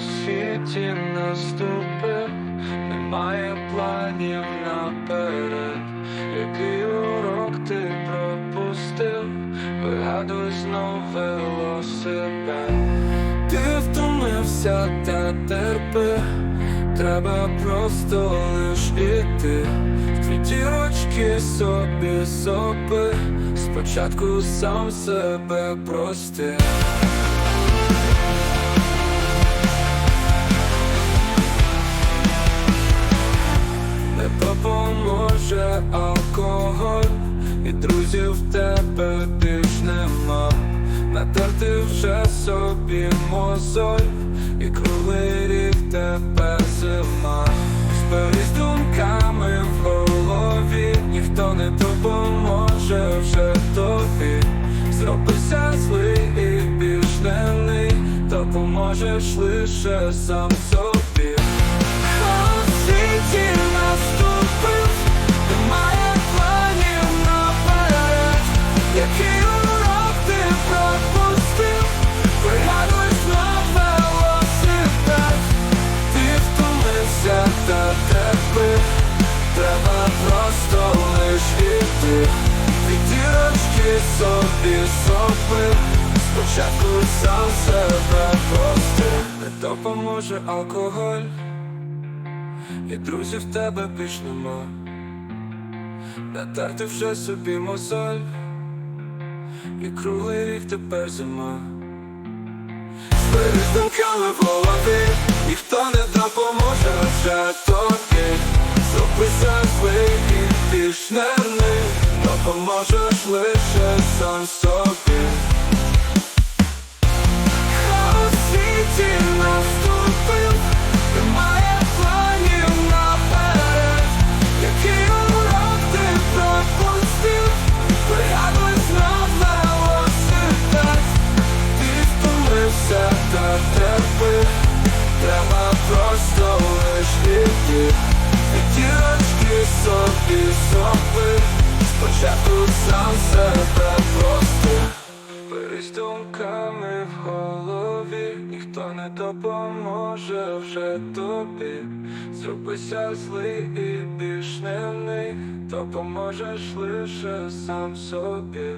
світі наступив, немає планів наперед, який урок ти пропустив, вигадуй знов велосипед. Ти втомився та терпи, треба просто лиш іти. Твій дірочки собі сопи, спочатку сам себе прости. Алкоголь, і друзів в тебе більш нема. Натерти вже собі мозоль, і круглий рік тепер зима. Зберись думками в голові, ніхто не допоможе вже тобі. Зробися злий і більш не лий, допоможеш лише сам собі. Іти, від дірочки собі сопи, спочатку сам себе прости, не допоможе алкоголь. І друзів в тебе більш нема Натерти вже собі мозоль І круглий рік тепер зима Зберись думками в голові Ніхто не допоможе вже тобі і більш не лий Допоможеш лише сам собі. У світі наступив, немає планів наперед, який урок ти пропустив, пригадуй знов велосипед, ти втомився та терпи, треба просто лиш іти, від дірочки собі сопи, спочатку сам себе прости. Берись думками в голові, ніхто не допоможе вже тобі. Зробися злий і більш не лий, допоможеш лише сам собі.